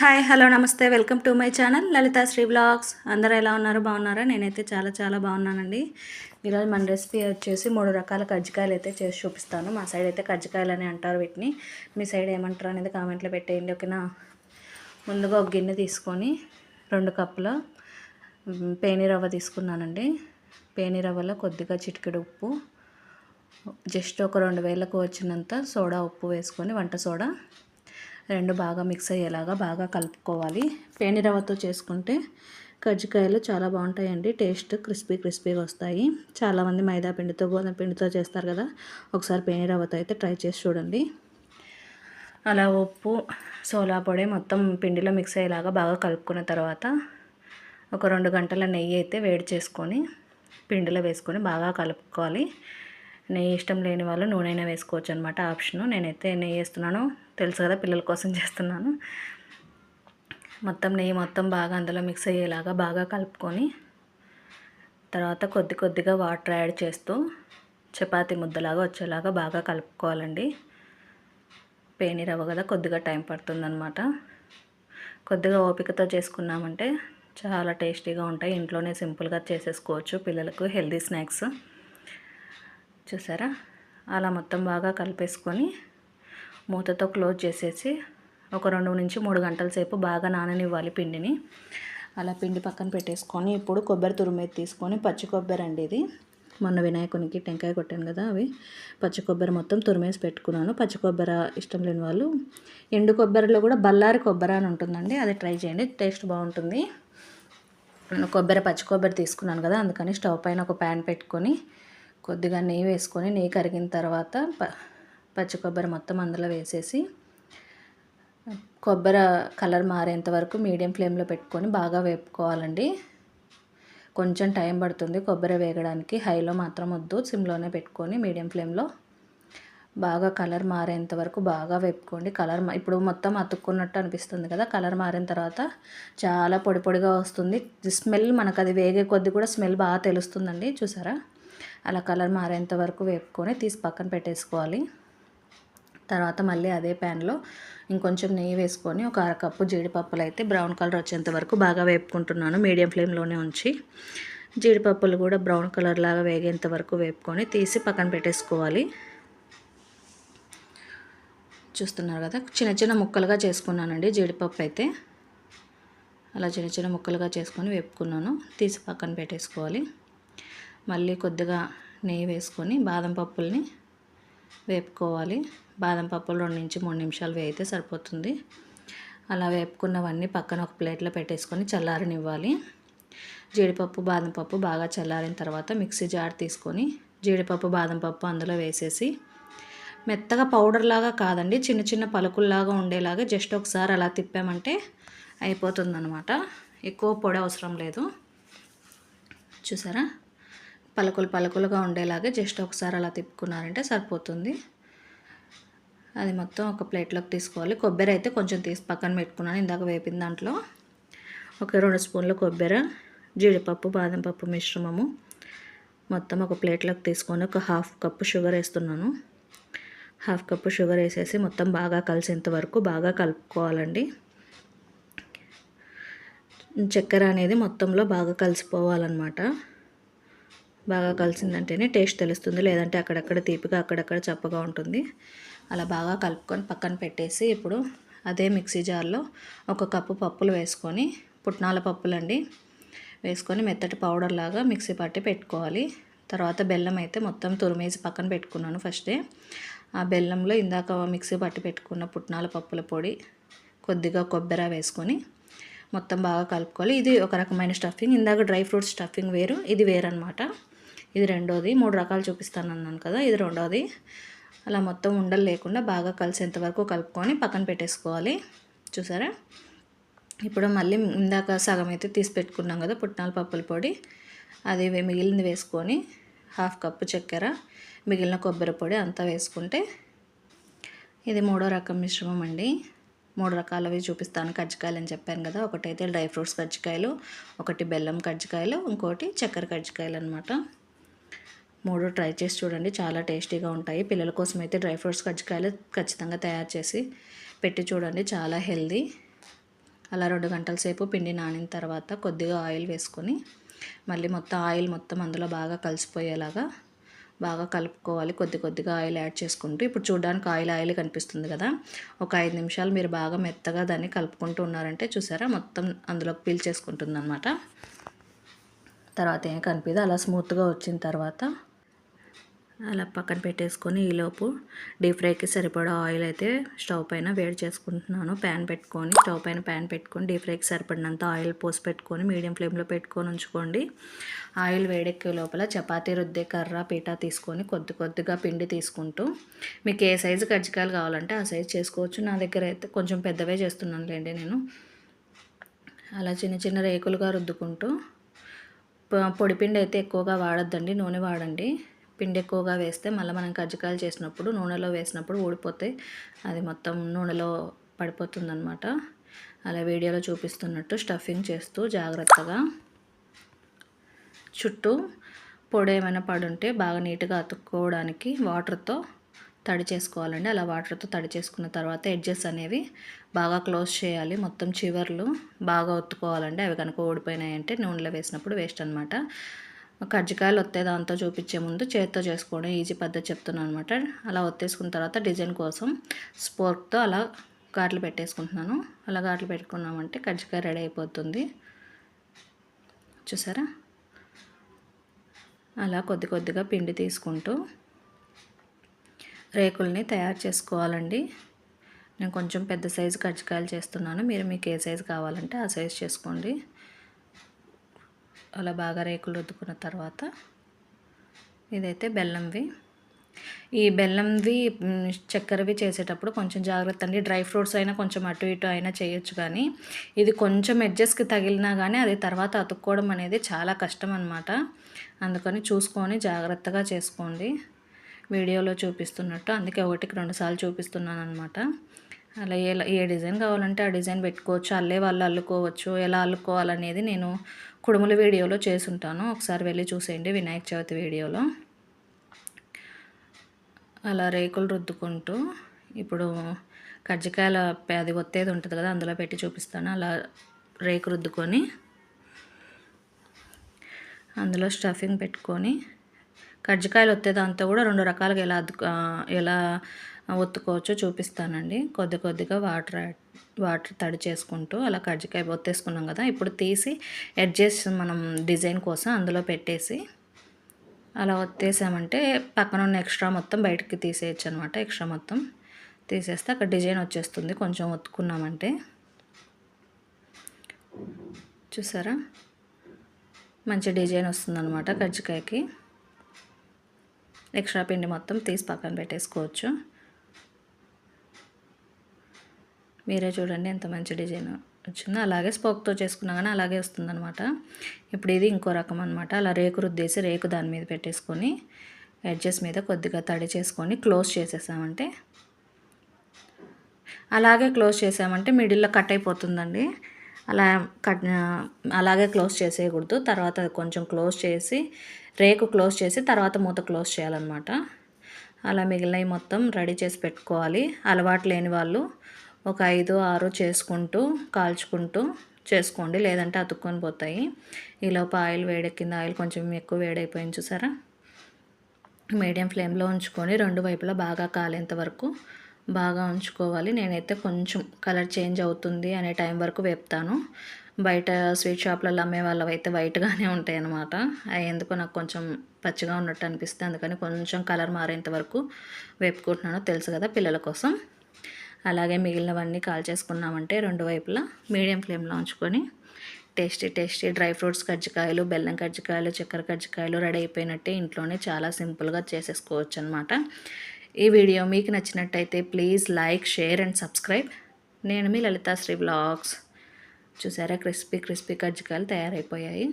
Hi hello namaste. Welcome to my channel Lalitha Sri blogs. అందరూ ఎలా ఉన్నారు? బాగున్నారా? నేనైతే చాలా చాలా బాగున్నానండి. ఈరోజు మన రెసిపీ వచ్చేసి మూడు రకాల కజ్జికాయలు అయితే చేసి చూపిస్తాను. మా సైడ్ అయితే కజ్జికాయలు అని అంటారు వీటిని. మీ సైడ్ ఏమంటారు అనేది కామెంట్లో పెట్టేయండి ఓకేనా? ముందుగా ఒక గిన్నె తీసుకొని రెండు కప్పుల పేనిరవ్వ పేని రవ్వ తీసుకున్నానండి. పేనిరవ్వలో కొద్దిగా చిటికెడు ఉప్పు జస్ట్ ఒక రెండు వేలకు వచ్చినంత సోడా ఉప్పు వేసుకొని వంట సోడా రెండు బాగా మిక్స్ అయ్యేలాగా బాగా కలుపుకోవాలి. పేని రవ్వతో చేసుకుంటే కజ్జికాయలు చాలా బాగుంటాయండి. టేస్ట్ క్రిస్పీ క్రిస్పీగా వస్తాయి. చాలామంది మైదా పిండితో గోధుమ పిండితో చేస్తారు కదా. ఒకసారి పేని రవ్వతో అయితే ట్రై చేసి చూడండి. అలా ఉప్పు సోలా పొడి మొత్తం పిండిలో మిక్స్ అయ్యేలాగా బాగా కలుపుకున్న తర్వాత ఒక రెండు గంటల నెయ్యి అయితే వేడి చేసుకొని పిండిలో వేసుకొని బాగా కలుపుకోవాలి. నెయ్యి ఇష్టం లేని వాళ్ళు నూనె అయినా వేసుకోవచ్చు అనమాట ఆప్షను. నేనైతే నెయ్యి వేస్తున్నాను. తెలుసు కదా పిల్లల కోసం చేస్తున్నాను. మొత్తం నెయ్యి మొత్తం బాగా అందులో మిక్స్ అయ్యేలాగా బాగా కలుపుకొని తర్వాత కొద్ది కొద్దిగా వాటర్ యాడ్ చేస్తూ చపాతీ ముద్దలాగా వచ్చేలాగా బాగా కలుపుకోవాలండి. పేని రవ్వ కదా కొద్దిగా టైం పడుతుందనమాట కొద్దిగా ఓపికతో చేసుకున్నామంటే చాలా టేస్టీగా ఉంటాయి. ఇంట్లోనే సింపుల్గా చేసేసుకోవచ్చు పిల్లలకు హెల్దీ స్నాక్స్. చూసారా? అలా మొత్తం బాగా కలిపేసుకొని మూతతో క్లోజ్ చేసేసి ఒక రెండు నుంచి మూడు గంటల సేపు బాగా నాననివ్వాలి పిండిని. అలా పిండి పక్కన పెట్టేసుకొని ఇప్పుడు కొబ్బరి తురుమేది తీసుకొని పచ్చి కొబ్బరి అండి ఇది. మొన్న వినాయకునికి టెంకాయ కొట్టాను కదా అవి. పచ్చి కొబ్బరి మొత్తం తురిమేసి పెట్టుకున్నాను. పచ్చి కొబ్బరి ఇష్టం లేని వాళ్ళు ఎండు కొబ్బరిలో కూడా బల్లారి కొబ్బరి అని ఉంటుందండి. అది ట్రై చేయండి. టేస్ట్ బాగుంటుంది. నేను కొబ్బరి పచ్చి కొబ్బరి తీసుకున్నాను కదా అందుకని స్టవ్ పైన ఒక ప్యాన్ పెట్టుకొని కొద్దిగా నెయ్యి వేసుకొని నెయ్యి కరిగిన తర్వాత ప పచ్చి కొబ్బరి మొత్తం అందులో వేసేసి కొబ్బరి కలర్ మారేంత వరకు మీడియం ఫ్లేమ్లో పెట్టుకొని బాగా వేపుకోవాలండి. కొంచెం టైం పడుతుంది కొబ్బరి వేగడానికి. హైలో మాత్రం వద్దు సిమ్లోనే పెట్టుకొని మీడియం ఫ్లేమ్లో బాగా కలర్ మారేంత వరకు బాగా వేపుకోండి. కలర్ ఇప్పుడు మొత్తం అతుక్కున్నట్టు అనిపిస్తుంది కదా కలర్ మారిన తర్వాత చాలా పొడి పొడిగా వస్తుంది. స్మెల్ మనకు అది వేగే కొద్ది కూడా స్మెల్ బాగా తెలుస్తుందండి చూసారా? అలా కలర్ మారేంత వరకు వేపుకొని తీసి పక్కన పెట్టేసుకోవాలి. తర్వాత మళ్ళీ అదే ప్యాన్లో ఇంకొంచెం నెయ్యి వేసుకొని ఒక అరకప్పు జీడిపప్పులు అయితే బ్రౌన్ కలర్ వచ్చేంత వరకు బాగా వేపుకుంటున్నాను. మీడియం ఫ్లేమ్లోనే ఉంచి జీడిపప్పులు కూడా బ్రౌన్ కలర్ లాగా వేగేంత వరకు వేపుకొని తీసి పక్కన పెట్టేసుకోవాలి. చూస్తున్నారు కదా చిన్న చిన్న ముక్కలుగా చేసుకున్నానండి జీడిపప్పు అయితే. అలా చిన్న చిన్న ముక్కలుగా చేసుకొని వేపుకున్నాను. తీసి పక్కన పెట్టేసుకోవాలి. మళ్ళీ కొద్దిగా నెయ్యి వేసుకొని బాదం పప్పుల్ని వేపుకోవాలి. బాదం పప్పులు రెండు నుంచి మూడు నిమిషాలు వేయితే సరిపోతుంది. అలా వేపుకున్నవన్నీ పక్కన ఒక ప్లేట్లో పెట్టేసుకొని చల్లారనివ్వాలి. జీడిపప్పు బాదం పప్పు బాగా చల్లారిన తర్వాత మిక్సీ జార్ తీసుకొని జీడిపప్పు బాదం పప్పు అందులో వేసేసి మెత్తగా పౌడర్ లాగా కాదండి చిన్న చిన్న పలుకుల్లాగా ఉండేలాగా జస్ట్ ఒకసారి అలా తిప్పామంటే అయిపోతుందనమాట ఎక్కువ పొడి అవసరం లేదు. చూసారా? పలుకులు పలుకులుగా ఉండేలాగా జస్ట్ ఒకసారి అలా తిప్పుకున్నారంటే సరిపోతుంది. అది మొత్తం ఒక ప్లేట్లోకి తీసుకోవాలి. కొబ్బరి అయితే కొంచెం తీసి పక్కన పెట్టుకున్నాను. ఇందాక వేపిన దాంట్లో ఒక రెండు స్పూన్ల కొబ్బరి జీడిపప్పు బాదం పప్పు మిశ్రమము మొత్తం ఒక ప్లేట్లోకి తీసుకొని ఒక హాఫ్ కప్పు షుగర్ వేస్తున్నాను. హాఫ్ కప్పు షుగర్ వేసేసి మొత్తం బాగా కలిసేంత వరకు బాగా కలుపుకోవాలండి. చక్కెర అనేది మొత్తంలో బాగా కలిసిపోవాలన్నమాట. బాగా కలిసిందంటేనే టేస్ట్ తెలుస్తుంది. లేదంటే అక్కడక్కడ తీపిగా అక్కడక్కడ చప్పగా ఉంటుంది. అలా బాగా కలుపుకొని పక్కన పెట్టేసి ఇప్పుడు అదే మిక్సీ జార్లో ఒక కప్పు పప్పులు వేసుకొని పుట్నాల పప్పులండి వేసుకొని మెత్తటి పౌడర్ లాగా మిక్సీ పట్టి పెట్టుకోవాలి. తర్వాత బెల్లం అయితే మొత్తం తురిమేసి పక్కన పెట్టుకున్నాను ఫస్టే. ఆ బెల్లంలో ఇందాక మిక్సీ పట్టి పెట్టుకున్న పుట్నాల పప్పుల పొడి కొద్దిగా కొబ్బరి వేసుకొని మొత్తం బాగా కలుపుకోవాలి. ఇది ఒక రకమైన స్టఫింగ్. ఇందాక డ్రై ఫ్రూట్స్ స్టఫింగ్ వేరు ఇది వేరనమాట ఇది రెండోది. మూడు రకాలు చూపిస్తాను అన్నాను కదా ఇది రెండోది. అలా మొత్తం ఉండలు లేకుండా బాగా కలిసేంత వరకు కలుపుకొని పక్కన పెట్టేసుకోవాలి. చూసారా? ఇప్పుడు మళ్ళీ ఇందాక సగం అయితే తీసి పెట్టుకున్నాం కదా పుట్నాల పప్పుల పొడి. అది మిగిలింది వేసుకొని హాఫ్ కప్పు చక్కెర మిగిలిన కొబ్బరి పొడి అంతా వేసుకుంటే ఇది మూడో రకం మిశ్రమం అండి. మూడు రకాలవి చూపిస్తాను. కజ్జికాయలు అని చెప్పాను కదా ఒకటైతే డ్రై ఫ్రూట్స్ కజ్జికాయలు ఒకటి బెల్లం కజ్జికాయలు ఇంకోటి చక్కెర కజ్జికాయలు అనమాట మూడు ట్రై చేసి చూడండి. చాలా టేస్టీగా ఉంటాయి. పిల్లల కోసం అయితే డ్రై ఫ్రూట్స్ కజ్జికాయలు ఖచ్చితంగా తయారు చేసి పెట్టి చూడండి. చాలా హెల్దీ. అలా రెండు గంటల సేపు పిండి నానిన తర్వాత కొద్దిగా ఆయిల్ వేసుకొని మళ్ళీ మొత్తం ఆయిల్ మొత్తం అందులో బాగా కలిసిపోయేలాగా బాగా కలుపుకోవాలి. కొద్ది కొద్దిగా ఆయిల్ యాడ్ చేసుకుంటూ. ఇప్పుడు చూడడానికి ఆయిల్ ఆయిల్ కనిపిస్తుంది కదా. ఒక ఐదు నిమిషాలు మీరు బాగా మెత్తగా దాన్ని కలుపుకుంటూ ఉన్నారంటే చూసారా? మొత్తం అందులోకి పీల్చేసుకుంటుంది అనమాట తర్వాత ఏం కనిపిదో అలా స్మూత్గా వచ్చిన తర్వాత అలా పక్కన పెట్టేసుకొని ఈలోపు డీప్ ఫ్రైకి సరిపడా ఆయిల్ అయితే స్టవ్ పైన వేడి చేసుకుంటున్నాను. ప్యాన్ పెట్టుకొని స్టవ్ పైన ప్యాన్ పెట్టుకొని డీప్ ఫ్రైకి సరిపడినంత ఆయిల్ పోసి పెట్టుకొని మీడియం ఫ్లేమ్లో పెట్టుకొని ఉంచుకోండి. ఆయిల్ వేడెక్కే లోపల చపాతీ రుద్దే కర్ర పీట తీసుకొని కొద్ది కొద్దిగా పిండి తీసుకుంటూ మీకు ఏ సైజు కజ్జికాయలు కావాలంటే ఆ సైజు చేసుకోవచ్చు. నా దగ్గర అయితే కొంచెం పెద్దవే చేస్తున్నాను లేండి నేను. అలా చిన్న చిన్న రేకులుగా రుద్దుకుంటూ పొడిపిండి అయితే ఎక్కువగా వాడద్దండి నూనె వాడండి. పిండి ఎక్కువగా వేస్తే మళ్ళీ మనం కజ్జికాయలు చేసినప్పుడు నూనెలో వేసినప్పుడు ఊడిపోతే అది మొత్తం నూనెలో పడిపోతుందనమాట అలా వీడియోలో చూపిస్తున్నట్టు స్టఫింగ్ చేస్తూ జాగ్రత్తగా. చుట్టూ పొడి ఏమైనా పడుంటే బాగా నీట్గా అతుక్కోవడానికి వాటర్తో తడి చేసుకోవాలండి. అలా వాటర్తో తడి చేసుకున్న తర్వాత ఎడ్జెస్ అనేవి బాగా క్లోజ్ చేయాలి. మొత్తం చివర్లు బాగా ఒత్తుకోవాలండి. అవి కనుక ఓడిపోయినాయంటే నూనెలో వేసినప్పుడు వేస్ట్ అనమాట కజ్జికాయలు వస్తే దాంతో చూపించే ముందు చేత్తో చేసుకోవడం ఈజీ పద్ధతి చెప్తున్నాను అనమాట అలా ఒత్తేసుకున్న తర్వాత డిజైన్ కోసం స్పోర్క్తో అలా గాట్లు పెట్టేసుకుంటున్నాను. అలా గాట్లు పెట్టుకున్నామంటే కజ్జికాయ రెడీ అయిపోతుంది. చూసారా? అలా కొద్ది కొద్దిగా పిండి తీసుకుంటూ రేకుల్ని తయారు చేసుకోవాలండి. నేను కొంచెం పెద్ద సైజు కజ్జికాయలు చేస్తున్నాను. మీరు మీకు ఏ సైజు కావాలంటే ఆ సైజు చేసుకోండి. అలా బాగా రేకులు రుద్దుకున్న తర్వాత ఇదైతే బెల్లంవి. ఈ బెల్లంవి చక్కెరవి చేసేటప్పుడు కొంచెం జాగ్రత్త అండి. డ్రై ఫ్రూట్స్ అయినా కొంచెం అటు ఇటు అయినా చేయొచ్చు కానీ ఇది కొంచెం ఎడ్జెస్కి తగిలినా కానీ అది తర్వాత అతుక్కోవడం అనేది చాలా కష్టం అనమాట అందుకని చూసుకొని జాగ్రత్తగా చేసుకోండి. వీడియోలో చూపిస్తున్నట్టు అందుకే ఒకటికి రెండుసార్లు చూపిస్తున్నాను అనమాట అలా ఏ ఏ డిజైన్ కావాలంటే ఆ డిజైన్ పెట్టుకోవచ్చు. అల్లే వాళ్ళు అల్లుకోవచ్చు. ఎలా అల్లుకోవాలనేది నేను కుడుముల వీడియోలో చేసుంటాను. ఒకసారి వెళ్ళి చూసేయండి వినాయక చవితి వీడియోలో. అలా రేకులు రుద్దుకుంటూ ఇప్పుడు కజ్జికాయల అది ఒత్తేది ఉంటుంది కదా అందులో పెట్టి చూపిస్తాను. అలా రేకు రుద్దుకొని అందులో స్టఫింగ్ పెట్టుకొని కజ్జికాయలు ఒత్తే దాంతో కూడా రెండు రకాలుగా ఎలా ఎలా ఒత్తుకోవచ్చో చూపిస్తానండి. కొద్ది కొద్దిగా వాటర్ వాటర్ తడి చేసుకుంటూ అలా కజ్జికాయ ఒత్తేసుకున్నాం కదా ఇప్పుడు తీసి ఎడ్జెస్ మనం డిజైన్ కోసం అందులో పెట్టేసి అలా ఒత్తేసామంటే పక్కన ఉన్న ఎక్స్ట్రా మొత్తం బయటికి తీసేయచ్చు అనమాట ఎక్స్ట్రా మొత్తం తీసేస్తే అక్కడ డిజైన్ వచ్చేస్తుంది కొంచెం ఒత్తుకున్నామంటే. చూసారా? మంచి డిజైన్ వస్తుందన్నమాట కజ్జికాయకి. ఎక్స్ట్రా పిండి మొత్తం తీసి పక్కన పెట్టేసుకోవచ్చు. మీరే చూడండి ఎంత మంచి డిజైన్ వచ్చిందో. అలాగే స్పోక్తో చేసుకున్నా కానీ అలాగే వస్తుందనమాట ఇప్పుడు ఇది ఇంకో రకం అనమాట అలా రేకు రుద్దేసి రేకు దాని మీద పెట్టేసుకొని ఎడ్జెస్ మీద కొద్దిగా తడి చేసుకొని క్లోజ్ చేసేసామంటే అలాగే క్లోజ్ చేసామంటే మిడిల్లో కట్ అయిపోతుందండి. అలా కట్ అలాగే క్లోజ్ చేసేయకూడదు. తర్వాత కొంచెం క్లోజ్ చేసి రేకు క్లోజ్ చేసి తర్వాత మూత క్లోజ్ చేయాలన్నమాట. అలా మిగిలినవి మొత్తం రెడీ చేసి పెట్టుకోవాలి. అలవాటు లేని వాళ్ళు ఒక ఐదు ఆరు చేసుకుంటూ కాల్చుకుంటూ చేసుకోండి. లేదంటే అతుక్కొని పోతాయి. ఈలోపు ఆయిల్ వేడెక్కింది ఆయిల్ కొంచెం ఎక్కువ వేడైపోయింది చూసారా? మీడియం ఫ్లేమ్లో ఉంచుకొని రెండు వైపులా బాగా కాలేంత వరకు బాగా ఉంచుకోవాలి. నేనైతే కొంచెం కలర్ చేంజ్ అవుతుంది అనే టైం వరకు వేపుతాను. బయట స్వీట్ షాప్లలో అమ్మే వాళ్ళవైతే వైట్గానే ఉంటాయి అన్నమాట అవి ఎందుకో నాకు కొంచెం పచ్చిగా ఉన్నట్టు అనిపిస్తుంది. అందుకని కొంచెం కలర్ మారేంత వరకు వేపుకుంటున్నాను. తెలుసు కదా పిల్లల కోసం. అలాగే మిగిలినవన్నీ కాల్ చేసుకున్నామంటే రెండు వైపులా మీడియం ఫ్లేమ్లో ఉంచుకొని టేస్టీ టేస్టీ డ్రై ఫ్రూట్స్ కజ్జికాయలు బెల్లం కజ్జికాయలు చక్కెర కజ్జికాయలు రెడీ అయిపోయినట్టే ఇంట్లోనే చాలా సింపుల్గా చేసేసుకోవచ్చు అనమాట ఈ వీడియో మీకు నచ్చినట్టయితే please like share and subscribe. నేను మీ లలితాశ్రీ బ్లాగ్స్. చూసారా? క్రిస్పీ క్రిస్పీ కజ్జికాయలు తయారైపోయాయి.